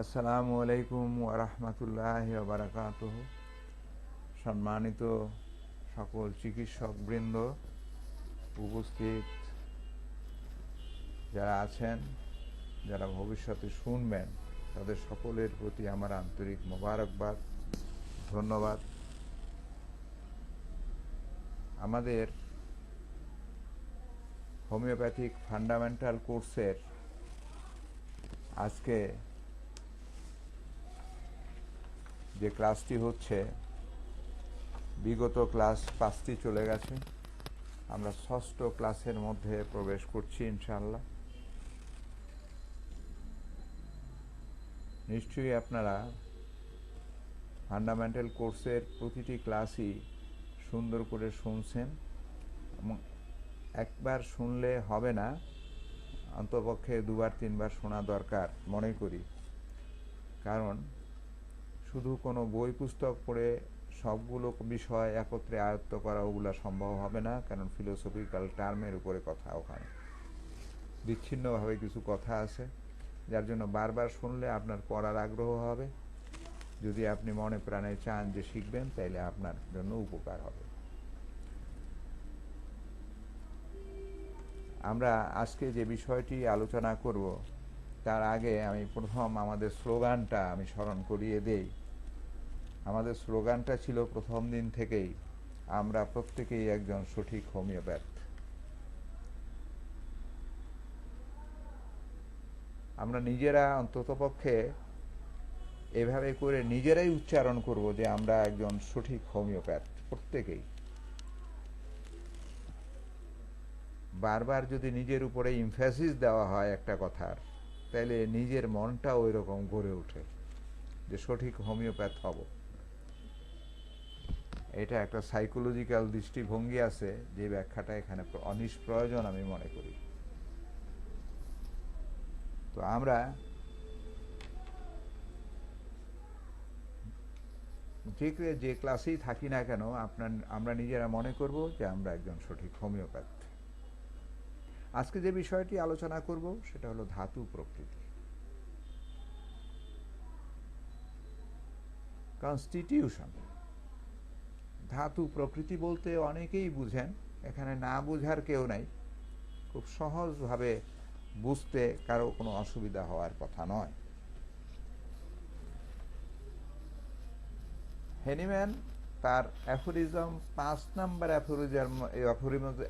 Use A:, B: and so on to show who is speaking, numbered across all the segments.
A: আসসালামু আলাইকুম ওরহমতুল্লাহ বারাকাত সম্মানিত সকল চিকিৎসক বৃন্দ উপস্থিত যারা আছেন, যারা ভবিষ্যতে শুনবেন, তাদের সকলের প্রতি আমার আন্তরিক মোবারকবাদ, ধন্যবাদ। আমাদের হোমিওপ্যাথিক ফান্ডামেন্টাল কোর্সের আজকে যে ক্লাসটি হচ্ছে, বিগত ক্লাস পাঁচটি চলে গেছে। আমরা ষষ্ঠ ক্লাসের মধ্যে প্রবেশ করছি ইনশাল্লাহ নিশ্চয়ই আপনারা ফান্ডামেন্টাল কোর্সের প্রতিটি ক্লাসই সুন্দর করে শুনছেন এবং একবার শুনলে হবে না, অন্তপক্ষে দুবার, তিনবার শোনা দরকার, মনে করি। কারণ শুধু কোনো বই পুস্তক পড়ে সবগুলো বিষয় একত্রে আয়ত্ত করা ওগুলো সম্ভব হবে না, কারণ ফিলোসফিক্যাল টার্মের উপরে কথা ওখানে। বিচ্ছিন্নভাবে কিছু কথা আছে, যার জন্য বারবার শুনলে আপনার পড়ার আগ্রহ হবে। যদি আপনি মনে প্রাণে চান যে শিখবেন, তাইলে আপনার জন্য উপকার হবে। আমরা আজকে যে বিষয়টি আলোচনা করব, তার আগে আমি প্রথম আমাদের স্লোগানটা আমি স্মরণ করিয়ে দেই। আমাদের স্লোগানটা ছিল প্রথম দিন থেকেই, আমরা প্রত্যেকেই একজন সঠিক হোমিওপ্যাথ। আমরা নিজেরা অন্ততপক্ষে এভাবে করে নিজেরাই উচ্চারণ করব যে আমরা একজন সঠিক হোমিওপ্যাথ, প্রত্যেকেই। বারবার যদি নিজের উপরে ইমফ্যাসিস দেওয়া হয় একটা কথার তাহলে নিজের মনটা ওই রকম গড়ে ওঠে যে সঠিক হোমিওপ্যাথ হব। এটা একটা সাইকোলজিক্যাল দৃষ্টিভঙ্গি আছে, যে ব্যাখ্যাটা এখানে অনিষ্প্রয়োজন আমি মনে করি। তো আমরা যে যে ক্লাসেই থাকি না কেন, আপনার, আমরা নিজেরা মনে করব যে আমরা একজন সঠিক হোমিওপ্যাথ। আজকে যে বিষয়টি আলোচনা করব, সেটা হলো ধাতু প্রকৃতি। কনস্টিটিউশন ধাতু প্রকৃতি বলতে অনেকেই বুঝেন, এখানে না বুঝার কেউ নাই। খুব সহজভাবে বুঝতে কারও কোনো অসুবিধা হওয়ার কথা নয়। হেনিম্যান তার অ্যাফোরিজম পাঁচ নাম্বার অ্যাফোরিজম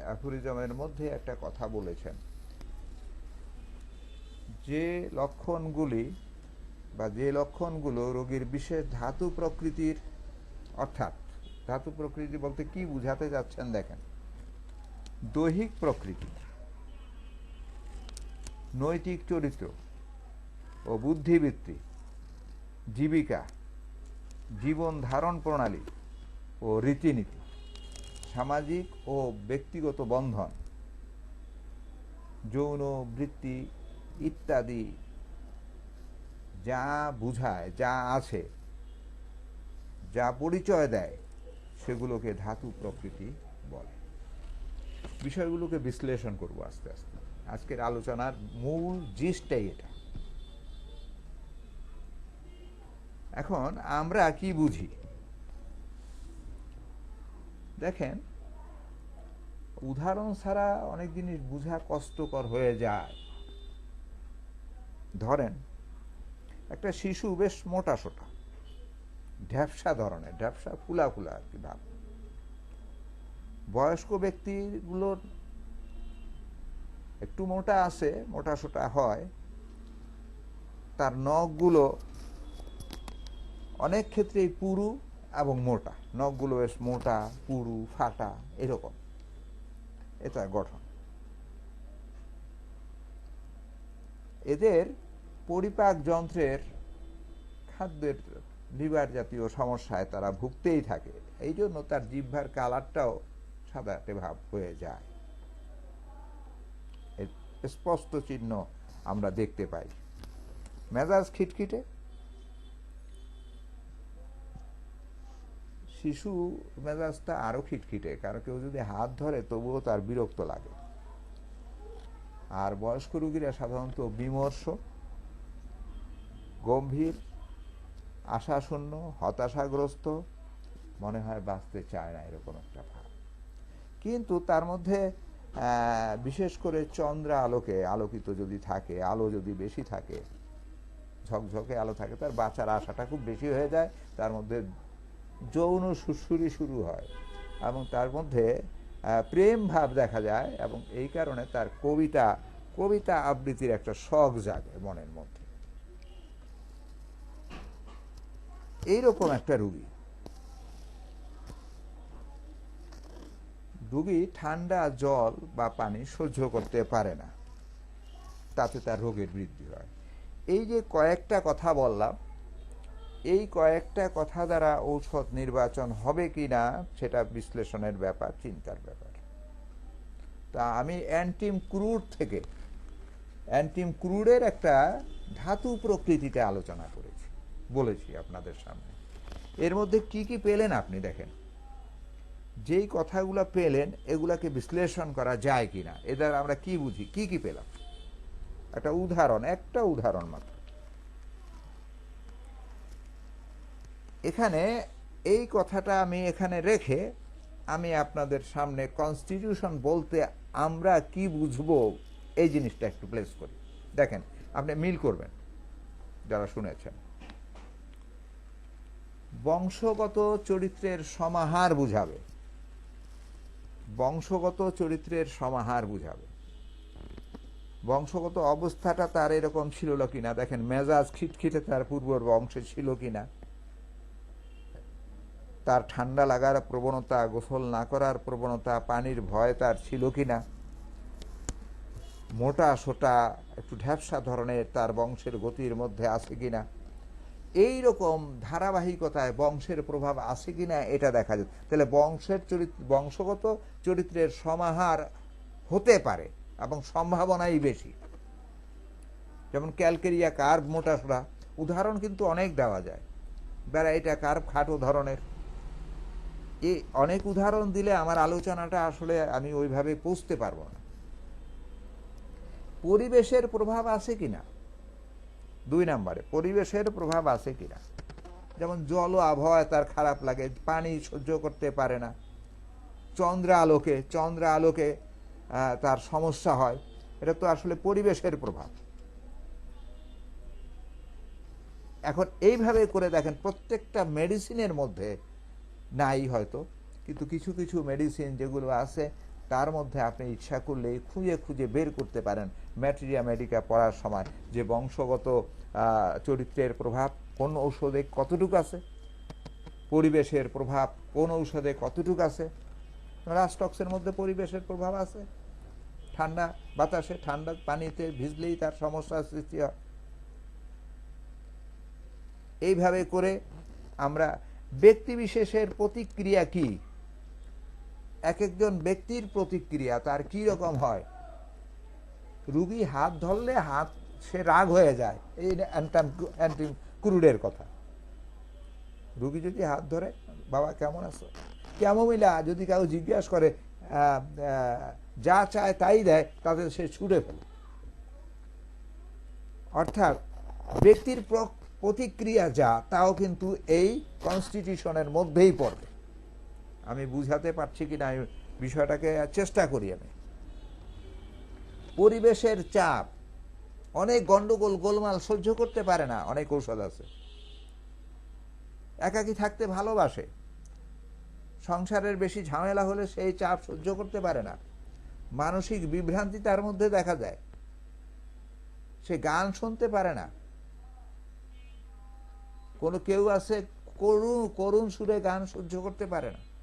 A: অ্যাফোরিজমের মধ্যে একটা কথা বলেছেন। যে লক্ষণগুলি বা যে লক্ষণগুলো রোগীর বিশেষ ধাতু প্রকৃতির, অর্থাৎ ধাতু প্রকৃতি বলতে কি বুঝাতে যাচ্ছেন দেখেন। দৈহিক প্রকৃতি, নৈতিক চরিত্র ও বুদ্ধিবৃত্তি, জীবিকা, জীবন ধারণ প্রণালী ও রীতিনীতি, সামাজিক ও ব্যক্তিগত বন্ধন, যৌন বৃত্তি ইত্যাদি যা বুঝায়, যা আছে, যা পরিচয় দেয়। সেগুলোকে ধাতু প্রকৃতি বলে। বিষয়গুলোকে বিশ্লেষণ করব আস্তে আস্তে। আজকের আলোচনার মূল জিসটাই এটা। এখন আমরা কি বুঝি? দেখেন, উদাহরণ ছাড়া অনেক জিনিস বোঝা কষ্টকর হয়ে যায়। ধরেন, একটা শিশু বেশ মোটা সোটা। ঢ্যাপসা ধরনের, ঢ্যাপসা ফুলা ফুলা আর কি ভাব। বয়স্ক ব্যক্তিগুলোর একটু মোটা আছে, মোটা সোটা হয়, তার নখগুলো অনেক ক্ষেত্রেই পুরু এবং মোটা। নখগুলো বেশ মোটা, পুরু, ফাটা, এরকম। এটা গঠন। এদের পরিপাক যন্ত্রের খাদ্যের লিভার জাতীয় সমস্যায় তারা ভুগতেই থাকে। এই জন্য তার জিহ্বার কালারটাও সাদাটে ভাব হয়ে যায়। স্পষ্ট চিহ্ন আমরা দেখতে পাই। মেজাজ খিটখিটে। শিশু মেজাজটা আরও খিটখিটে কারও কেউ যদি হাত ধরে তবুও তার বিরক্ত লাগে। আর বয়স্ক রুগীরা সাধারণত বিমর্ষ, গম্ভীর আশাশূন্য, হতাশাগ্রস্ত, মনে হয় বাঁচতে চায় না এরকম একটা ভাব। কিন্তু তার মধ্যে বিশেষ করে চন্দ্র আলোকে আলোকিত যদি থাকে, আলো যদি বেশি থাকে, ঝকঝকে আলো থাকে, তার বাঁচার আশাটা খুব বেশি হয়ে যায়, তার মধ্যে যৌন সুরসুরি শুরু হয় এবং তার মধ্যে প্রেম ভাব দেখা যায় এবং এই কারণে তার কবিতা কবিতা আবৃত্তির একটা শখ জাগে মনের মধ্যে। এইরকম একটা রুগী। রুগী ঠান্ডা জল বা পানি সহ্য করতে পারে না। তাতে তার রোগের বৃদ্ধি হয়। এই যে কয়েকটা কথা বললাম, এই কয়েকটা কথা দ্বারা ঔষধ নির্বাচন হবে কি না, সেটা বিশ্লেষণের ব্যাপার, চিন্তার ব্যাপার। তা আমি অ্যান্টিম ক্রুড থেকে, অ্যান্টিম ক্রুডের একটা ধাতু প্রকৃতিতে আলোচনা করেছি। বলেছি আপনাদের সামনে। এর মধ্যে কি কি পেলেন আপনি দেখেন। যেই কথাগুলো পেলেন, এগুলাকে বিশ্লেষণ করা যায় কি না এদের আমরা কি বুঝি, কি কি পেলাম? একটা উদাহরণ একটা উদাহরণ মাত্র। এখানে এই কথাটা আমি এখানে রেখে আমি আপনাদের সামনে কনস্টিটিউশন বলতে আমরা কি বুঝব, এই জিনিসটা একটু প্লেস করি। দেখেন, আপনি মিল করবেন, যারা শুনেছেন। বংশগত চরিত্রের সমাহার বুঝাবে। বংশগত চরিত্রের সমাহার বুঝাবে। বংশগত অবস্থাটা তার এরকম ছিল কিনা? দেখেন, মেজাজ খিটখিটে তার পূর্ব বংশে ছিল কিনা? তার ঠান্ডা লাগার প্রবণতা, গোসল না করার প্রবণতা, পানির ভয় তার ছিল কিনা? মোটা, সোটা, একটু ঢ্যাপসা ধরনের তার বংশের গতির মধ্যে আছে কিনা? এই রকম ধারাবাহিকতায় বংশের প্রভাব আছে কি না এটা দেখা যায় তাহলে বংশের চরিত্র, বংশগত চরিত্রের সমাহার হতে পারে এবং সম্ভাবনাই বেশি। যেমন ক্যালকেরিয়া কার্ভ মোটা সোটা উদাহরণ কিন্তু অনেক দেওয়া যায়। বেড়া ব্যারাইটা কার্ভ খাটো ধরনের। এই অনেক উদাহরণ দিলে আমার আলোচনাটা আসলে আমি ওইভাবে পৌঁছতে পারব না। পরিবেশের প্রভাব আছে কিনা? দুই নম্বরে, পরিবেশের প্রভাব আছে কিনা? যেমন জল ও আবহাওয়া তার খারাপ লাগে, পানি সহ্য করতে পারে না। চন্দ্র আলোকে চন্দ্র আলোকে তার সমস্যা হয়। এটা তো আসলে পরিবেশের প্রভাব। এখন এইভাবে করে দেখেন, প্রত্যেকটা মেডিসিনের মধ্যে নাই হয়তো, কিন্তু কিছু কিছু মেডিসিন যেগুলো আছে তার মধ্যে আপনি ইচ্ছা করলে খুঁজে খুঁজে বের করতে পারেন ম্যাটেরিয়া মেডিকা পড়ার সময়। যে বংশগত চরিত্রের প্রভাব, কোন ঔষধে কতটুকু আছে? পরিবেশের প্রভাব, কোন ঔষধে কতটুকু আছে? রাস্টক্সের মধ্যে পরিবেশের প্রভাব আছে। ঠান্ডা বাতাসে, ঠান্ডা পানিতে ভিজলেই তার সমস্যার সৃষ্টি হয়। এইভাবে করে আমরা ব্যক্তিবিশেষের প্রতিক্রিয়া কি? এক একজন ব্যক্তির প্রতিক্রিয়া, তার কি রকম হয়? রুগী হাত ধরলে হাত, সে রাগ হয়ে যায়। এই অ্যান্টিম ক্রুডের কথা। রুগী যদি হাত ধরে, বাবা, কেমন আছো? কেমন মিলা যদি কেউ জিজ্ঞাসা করে যা চায় তাই দেয় তাদের সে ছুড়ে ফেলে। অর্থাৎ, ব্যক্তির প্রতিক্রিয়া যা, তাও কিন্তু এই কনস্টিটিউশনের মধ্যেই পড়বে। আমি বুঝাতে পারছি কিনা আমি বিষয়টাকে চেষ্টা করি আমি। পরিবেশের চাপ। অনেক গন্ডগোল, গোলমাল সহ্য করতে পারে না, অনেক ঔষধ আছে। একাকী থাকতে ভালোবাসে। সংসারের বেশি ঝামেলা হলে সেই চাপ সহ্য করতে পারে না। মানসিক বিভ্রান্তি তার মধ্যে দেখা যায়। সে গান শুনতে পারে না। কোনো কেউ আছে, করুণ করুণ সুরে গান সহ্য করতে পারে না।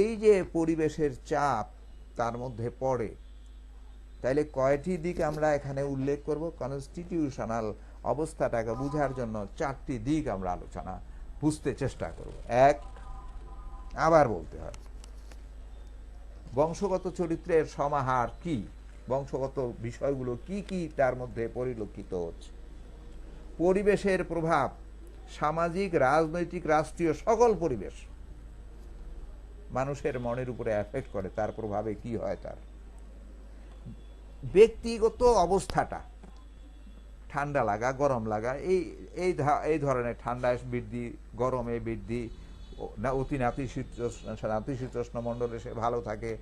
A: এই যে পরিবেশের চাপ তার মধ্যে পড়ে, তাইলে কয়টি দিক আমরা এখানে উল্লেখ করব? কনস্টিটিউশনাল অবস্থাটাকে বোঝার জন্য চারটি দিক আমরা আলোচনা, বুঝতে চেষ্টা করব। এক, আবার বলতে হয়, বংশগত চরিত্রের সমাহার কি? বংশগত বিষয়গুলো কি কি তার মধ্যে পরিলক্ষিত হচ্ছে? পরিবেশের প্রভাব, সামাজিক, রাজনৈতিক, রাষ্ট্রীয় সকল পরিবেশ মানুষের মনের উপরে অ্যাফেক্ট করে, তার প্রভাবে কি হয় তার? ব্যক্তিগত অবস্থাটা, ঠান্ডা লাগা, গরম লাগা, এই এই এই ধরনের ঠান্ডা বৃদ্ধি, গরমে বৃদ্ধি না, অতি নাতিশীতোষ্ণ মণ্ডলে সে ভালো থাকে।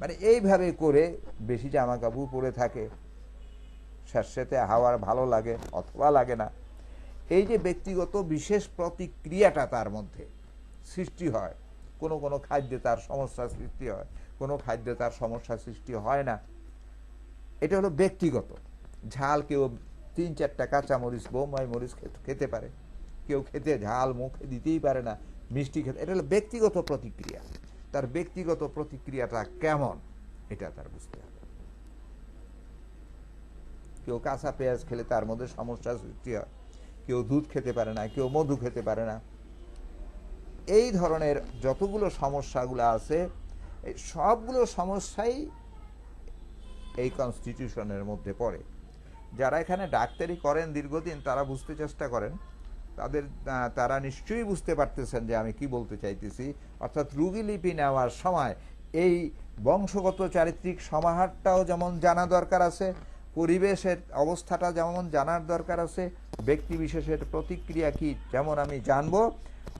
A: মানে এইভাবে করে বেশি জামা কাপড় পরে থাকে। স্যাঁতস্যাঁতে হাওয়ার ভালো লাগে, অথবা লাগে না। এই যে ব্যক্তিগত বিশেষ প্রতিক্রিয়াটা তার মধ্যে সৃষ্টি হয় কোনো কোনো খাদ্যে তার সমস্যা সৃষ্টি হয়, কোনো খাদ্যে তার সমস্যা সৃষ্টি হয় না। এটা হলো ব্যক্তিগত। ঝাল কেউ তিন চারটা কাঁচা মরিচ বোম্বাই মরিচ খেতে পারে। কেউ খেতে ঝাল মুখে দিতেই পারে না, মিষ্টি খেতে, এটা হলো ব্যক্তিগত প্রতিক্রিয়া। তার ব্যক্তিগত প্রতিক্রিয়াটা কেমন, এটা তার বুঝতে হবে। কেউ কাঁচা পেঁয়াজ খেলে তার মধ্যে সমস্যা সৃষ্টি হয়, কেউ দুধ খেতে পারে না, কেউ মধু খেতে পারে না। এই ধরনের যতগুলো সমস্যাগুলো আছে, এই সবগুলো সমস্যাই এই কনস্টিটিউশনের মধ্যে পড়ে। যারা এখানে ডাক্তারি করেন দীর্ঘদিন, তারা বুঝতে চেষ্টা করেন। তাদের তারা নিশ্চয়ই বুঝতে পারতেছেন যে আমি কি বলতে চাইতেছি। অর্থাৎ রুগী লিপি নেওয়ার সময় এই বংশগত চারিত্রিক সমাহারটাও যেমন জানা দরকার আছে, পরিবেশের অবস্থাটা যেমন জানার দরকার আছে ব্যক্তিবিশেষের প্রতিক্রিয়া কি, যেমন আমি জানব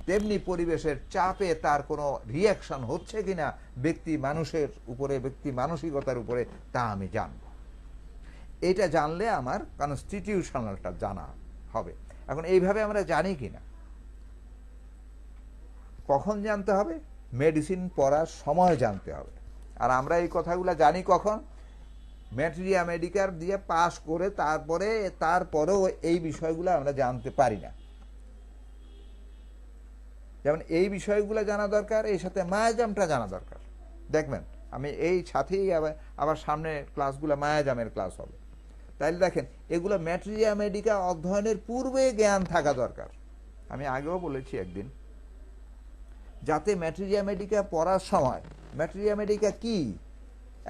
A: তেমনি পরিবেশের চাপে তার কোনো রিয়াকশন হচ্ছে কিনা, ব্যক্তি মানুষের উপরে, ব্যক্তি মানসিকতার উপরে, তা আমি জানব। এটা জানলে আমার কনস্টিটিউশনালটা জানা হবে। এখন এইভাবে আমরা জানি কিনা? কখন জানতে হবে? মেডিসিন পড়ার সময় জানতে হবে। আর আমরা এই কথাগুলো জানি কখন? ম্যাটেরিয়া মেডিকার দিয়ে পাস করে তারপরে, তারপরেও এই বিষয়গুলো আমরা জানতে পারি না। যেমন এই বিষয়গুলো জানা দরকার এই সাথে মায়াজামটা জানা দরকার। দেখবেন, আমি এই সাথেই আবার আবার সামনে ক্লাসগুলো মায়াজামের ক্লাস হবে। তাইলে দেখেন, এগুলো ম্যাটেরিয়া মেডিকা অধ্যয়নের পূর্বে জ্ঞান থাকা দরকার। আমি আগেও বলেছি একদিন, যাতে ম্যাটেরিয়া মেডিকা পড়ার সময়, ম্যাটেরিয়া মেডিকা কি?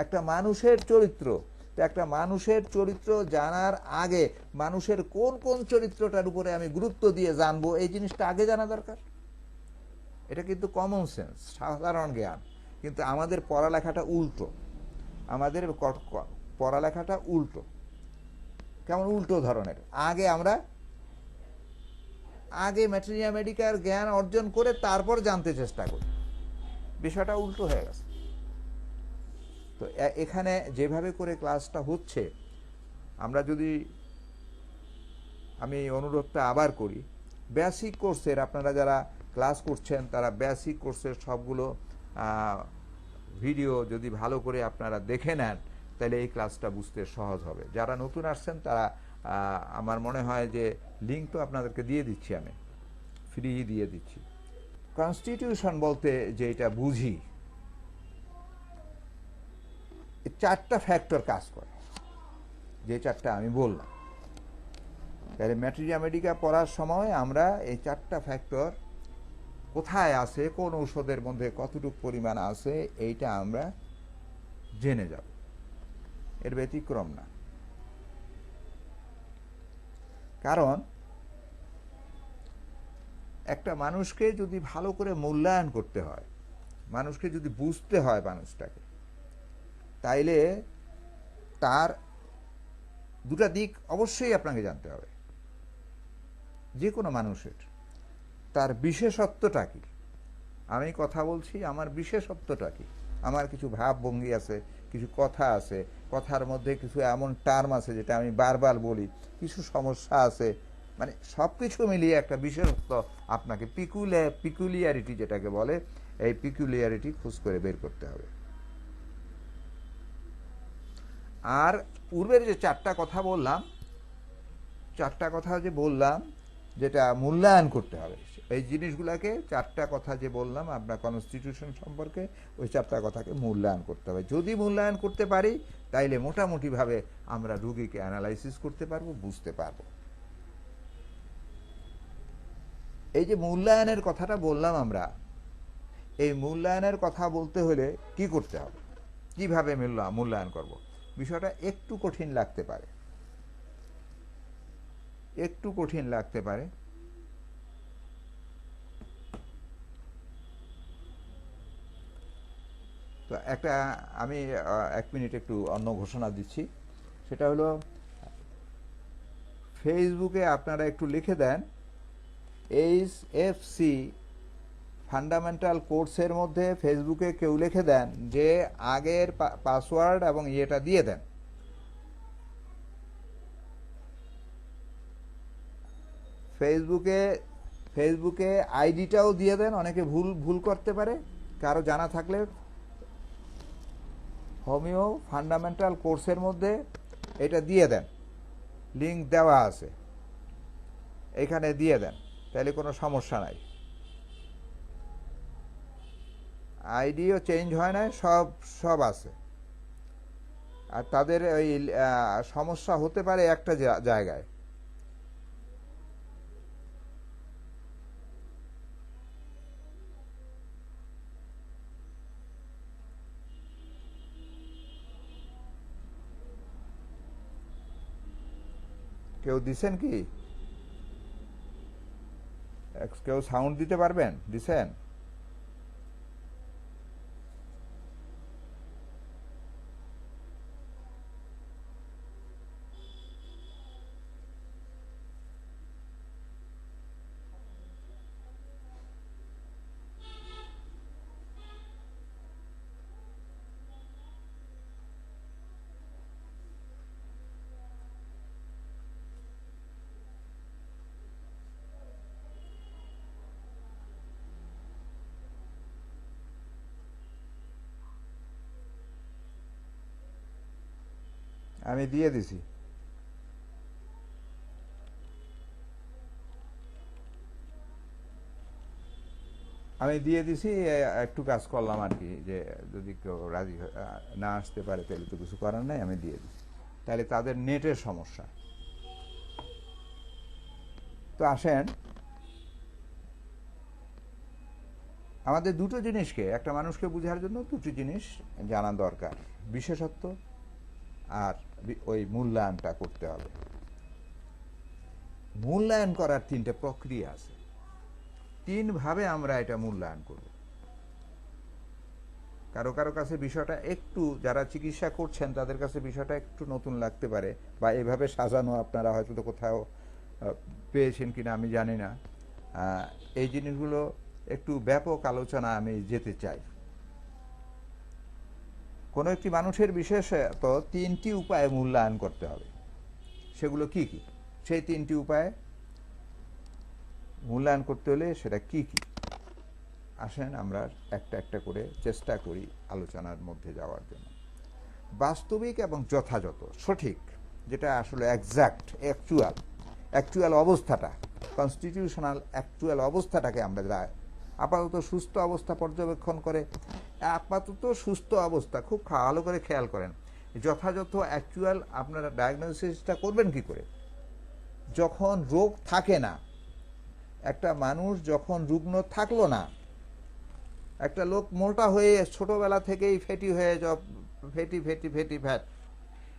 A: একটা মানুষের চরিত্র। তো একটা মানুষের চরিত্র জানার আগে মানুষের কোন কোন চরিত্রটার উপরে আমি গুরুত্ব দিয়ে জানব, এই জিনিসটা আগে জানা দরকার। এটা কিন্তু কমন সেন্স সাধারণ জ্ঞান। কিন্তু আমাদের পড়ালেখাটা উল্টো। আমাদের পড়ালেখাটা উল্টো। কেমন উল্টো ধরনের। আগে আমরা, আগে ম্যাটেরিয়া মেডিকার জ্ঞান অর্জন করে তারপর জানতে চেষ্টা করি। বিষয়টা উল্টো হয়ে গেছে। তো এখানে যেভাবে করে ক্লাসটা হচ্ছে, আমরা যদি আমি অনুরোধটা আবার করি বেসিক কোর্সের আপনারা যারা ক্লাস করছেন, তারা বেসিক কোর্সের সবগুলো ভিডিও যদি ভালো করে আপনারা দেখে নেন, তাহলে এই ক্লাসটা বুঝতে সহজ হবে। যারা নতুন আসছেন, তারা আমার মনে হয় যে লিঙ্ক তো আপনাদেরকে দিয়ে দিচ্ছি আমি। ফ্রি দিয়ে দিচ্ছি। কনস্টিটিউশন বলতে যে এটা বুঝি চারটা ফ্যাক্টর কাজ করে। যে চারটা আমি বললাম। তাহলে ম্যাটেরিয়া মেডিকা পড়ার সময় আমরা এই চারটা ফ্যাক্টর কোথায় আছে, কোন ঔষধের মধ্যে কতটুকু পরিমাণ আছে, এইটা আমরা জেনে যাব। এর ব্যতিক্রম না। কারণ একটা মানুষকে যদি ভালো করে মূল্যায়ন করতে হয়, মানুষকে যদি বুঝতে হয় মানুষটাকে, তাইলে তার দুটা দিক অবশ্যই আপনাকে জানতে হবে। যে কোনো মানুষের। তার বিশেষত্বটা কি? আমি কথা বলছি, আমার বিশেষত্বটা কি? আমার কিছু ভাবভঙ্গি আছে, কিছু কথা আছে, কথার মধ্যে কিছু এমন টার্ম আছে যেটা আমি বারবার বলি, কিছু সমস্যা আছে মানে সব কিছু মিলিয়ে একটা বিশেষত্ব আপনাকে পিকুলে পিকুলিয়ারিটি যেটাকে বলে, এই পিকুলিয়ারিটি খোঁজ করে বের করতে হবে। আর পূর্বের যে চারটা কথা বললাম, চারটা কথা যে বললাম, যেটা মূল্যায়ন করতে হবে এই জিনিসগুলোকে চারটা কথা যে বললাম, আপনার কনস্টিটিউশন সম্পর্কে, ওই চারটা কথাকে মূল্যায়ন করতে হবে। যদি মূল্যায়ন করতে পারি, তাইলে মোটামুটিভাবে আমরা রুগীকে অ্যানালাইসিস করতে পারব, বুঝতে পারব। এই যে মূল্যায়নের কথাটা বললাম আমরা, এই মূল্যায়নের কথা বলতে হলে কি করতে হবে? কীভাবে মূল্যা- মূল্যায়ন করব? বিষয়টা একটু কঠিন লাগতে পারে। একটু কঠিন লাগতে পারে। তো একটা আমি এক মিনিট একটু অন্য ঘোষণা দিচ্ছি। সেটা হলো, ফেসবুকে আপনারা একটু লিখে দেন, এইচ এফ সি ফান্ডামেন্টাল কোর্সের মধ্যে ফেসবুকে কেউ লিখে দেন যে আগের পাসওয়ার্ড এবং ইয়েটা দিয়ে দেন। ফেসবুকে ফেসবুকে আইডিটাও দিয়ে দেন, অনেকে ভুল ভুল করতে পারে। কারও জানা থাকলে হোমিও ফান্ডামেন্টাল কোর্সের মধ্যে এটা দিয়ে দেন। লিঙ্ক দেওয়া আছে। এখানে দিয়ে দেন। তাহলে কোনো সমস্যা নাই। আইডিও চেঞ্জ হয় না সব সব আছে। আর তাদের ওই সমস্যা হতে পারে একটা জায়গায়। দিছেন কি? কেউ সাউন্ড দিতে পারবেন? দিছেন? আমি দিয়ে দিছি। আমি দিয়ে দিছি একটু কাজ করলাম আর কি, যে যদি কেউ রাজি না আসতে পারে তাহলে তো কিছু করার নাই, আমি দিয়ে দিছি। তাহলে তাদের নেটের সমস্যা। তো আসেন। আমাদের দুটো জিনিসকে, একটা মানুষকে বোঝার জন্য দুটো জিনিস জানা দরকার, বিশেষত্ব আর ওই মূল্যায়নটা করতে হবে। মূল্যায়ন করার তিনটে প্রক্রিয়া আছে। তিনভাবে আমরা এটা মূল্যায়ন করব। কারও কারও কাছে বিষয়টা একটু, যারা চিকিৎসা করছেন, তাদের কাছে বিষয়টা একটু নতুন লাগতে পারে বা এভাবে সাজানো আপনারা হয়তো তো কোথাও পেয়েছেন কিনা আমি জানি না। এই জিনিসগুলো একটু ব্যাপক আলোচনা আমি যেতে চাই। কোনো একটি মানুষের বিশেষত তিনটি উপায়ে মূল্যায়ন করতে হবে। সেগুলো কি কি? সেই তিনটি উপায়ে মূল্যায়ন করতে হলে সেটা কি কি? আসেন আমরা একটা একটা করে চেষ্টা করি আলোচনার মধ্যে যাওয়ার জন্য। বাস্তবিক এবং যথাযথ, সঠিক, যেটা আসলে একজ্যাক্ট অ্যাকচুয়াল অ্যাকচুয়াল অবস্থাটা কনস্টিটিউশনাল অ্যাকচুয়াল অবস্থাটাকে আমরা আপাতত সুস্থ অবস্থা পর্যবেক্ষণ করে আপাতত সুস্থ অবস্থা। খুব ভালো করে খেয়াল করেন। যথাযথ অ্যাকচুয়াল আপনারা ডায়াগনোসিসটা করবেন কি করে? যখন রোগ থাকে না, একটা মানুষ যখন রুগ্ন থাকল না, একটা লোক মোটা হয়ে ছোটোবেলা থেকেই ফেটি হয়ে যাব ফেটি ফেটি ফেটি, ফ্যাট।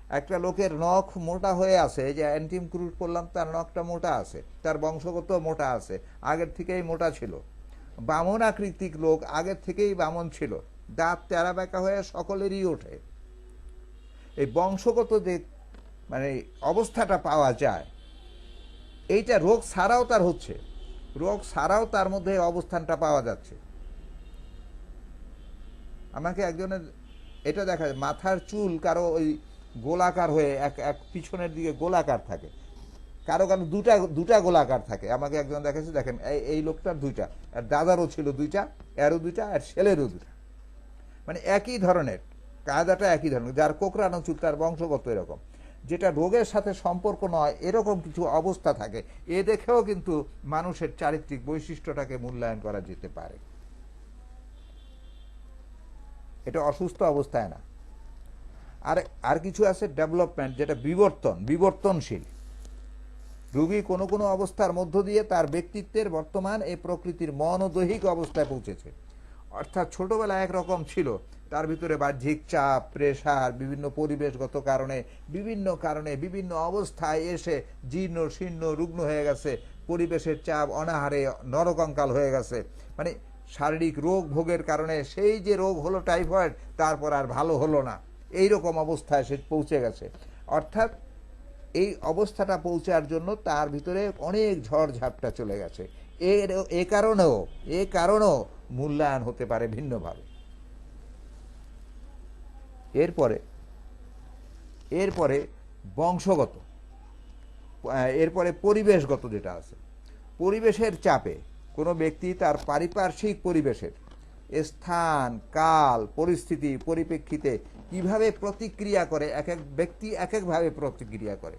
A: একটা লোকের নখ মোটা হয়ে আছে যে অ্যান্টিম ক্রুট করলাম, তার নখটা মোটা আছে, তার বংশগত মোটা আছে, আগের থেকেই মোটা ছিল। বামন আকৃতিক লোক আগের থেকেই বামন ছিল। দাঁত তেরা বেঁকা হয়ে সকলেরই ওঠে। এই বংশগত যে মানে অবস্থাটা পাওয়া যায়, এইটা রোগ ছাড়াও তার হচ্ছে। রোগ ছাড়াও তার মধ্যে অবস্থানটা পাওয়া যাচ্ছে। আমাকে একজনের এটা দেখা যায়, মাথার চুল কারও ওই গোলাকার হয়ে এক এক পিছনের দিকে গোলাকার থাকে। কারও কারও দুটা দুটা গোলাকার থাকে। আমাকে একজন দেখেছে দেখেন এই লোকটার দুইটা, আর দাদারও ছিল দুইটা, এরও দুইটা, আর ছেলেরও দুইটা। মানে একই ধরনের, কায়দাটা একই ধরনের, যার কোকড়ানো চুল তার বংশগত এরকম। যেটা রোগের সাথে সম্পর্ক নয়, এরকম কিছু অবস্থা থাকে। এ দেখেও কিন্তু মানুষের চারিত্রিক বৈশিষ্ট্যটাকে মূল্যায়ন করা যেতে পারে। এটা অসুস্থ অবস্থায় না। আর আর কিছু আছে ডেভেলপমেন্ট, যেটা বিবর্তন, বিবর্তনশীল। রোগী কোনো কোনো অবস্থার মধ্য দিয়ে তার ব্যক্তিত্বের বর্তমান এই প্রকৃতির মন ও দৈহিক অবস্থায় পৌঁছেছে। অর্থাৎ ছোটোবেলা একরকম ছিল। তার ভিতরে বাহ্যিক চাপ প্রেশার বিভিন্ন পরিবেশগত কারণে, বিভিন্ন কারণে, বিভিন্ন অবস্থায় এসে জীর্ণ, শীর্ণ, রুগ্ন হয়ে গেছে। পরিবেশের চাপ অনাহারে নরকঙ্কাল হয়ে গেছে। মানে শারীরিক রোগ ভোগের কারণে সেই যে রোগ হলো টাইফয়েড, তারপর আর ভালো হলো না। এই রকম অবস্থায় সে পৌঁছে গেছে। অর্থাৎ এই অবস্থাটা পৌঁছার জন্য তার ভিতরে অনেক ঝড় ঝাপটা চলে গেছে। এর, এ কারণেও এ কারণেও মূল্যায়ন হতে পারে ভিন্নভাবে। এরপরে এরপরে বংশগত এরপরে পরিবেশগত যেটা আছে, পরিবেশের চাপে কোনো ব্যক্তি তার পারিপার্শ্বিক পরিবেশের স্থান, কাল, পরিস্থিতি, পরিপ্রেক্ষিতে কীভাবে প্রতিক্রিয়া করে, এক এক ব্যক্তি এক একভাবে প্রতিক্রিয়া করে।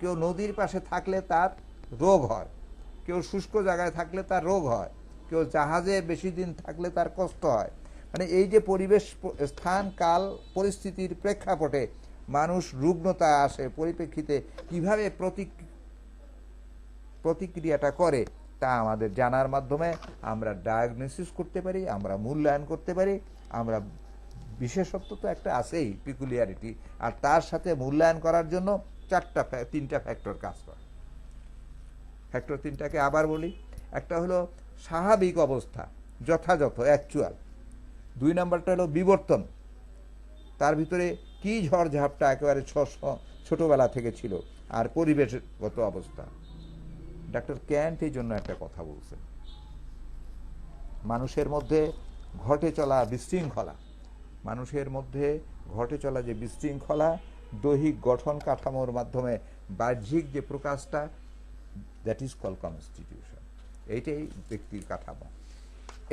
A: কেউ নদীর পাশে থাকলে তার রোগ হয় কেউ শুষ্ক জায়গায় থাকলে তার রোগ হয়, কেউ জাহাজে বেশি দিন থাকলে তার কষ্ট হয়। মানে এই যে পরিবেশ স্থান, কাল, পরিস্থিতির প্রেক্ষাপটে মানুষ রুগ্নতা আসে, পরিপ্রেক্ষিতে কীভাবে প্রতিক, প্রতিক্রিয়াটা করে, তা আমাদের জানার মাধ্যমে আমরা ডায়াগনোসিস করতে পারি, আমরা মূল্যায়ন করতে পারি, আমরা বিশেষত্ব তো একটা আছেই পিকুলিয়ারিটি আর তার সাথে মূল্যায়ন করার জন্য চারটা তিনটা ফ্যাক্টর কাজ করে। ফ্যাক্টর তিনটাকে আবার বলি। একটা হলো স্বাভাবিক অবস্থা, যথাযথ অ্যাকচুয়াল দুই নাম্বারটা হলো বিবর্তন। তার ভিতরে কি ঝড় ঝাপটা একেবারে ছোটবেলা থেকে ছিল আর পরিবেশগত অবস্থা। ডাক্তার ক্যান্ট এই জন্য একটা কথা বলছেন। মানুষের মধ্যে ঘটে চলা বিশৃঙ্খলা, মানুষের মধ্যে ঘটে চলা যে বিশৃঙ্খলা, দৈহিক গঠন কাঠামোর মাধ্যমে বাহ্যিক যে প্রকাশটা দ্যাট ইজ কল কনস্টিটিউশন এইটাই ব্যক্তির কাঠামো।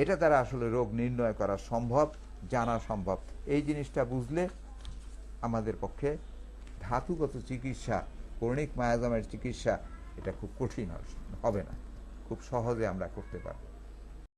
A: এটা দ্বারা আসলে রোগ নির্ণয় করা সম্ভব, জানা সম্ভব। এই জিনিসটা বুঝলে আমাদের পক্ষে ধাতুগত চিকিৎসা কর্ণিক মায়াজমের চিকিৎসা এটা খুব কঠিন হবে না। খুব সহজে আমরা করতে পারব।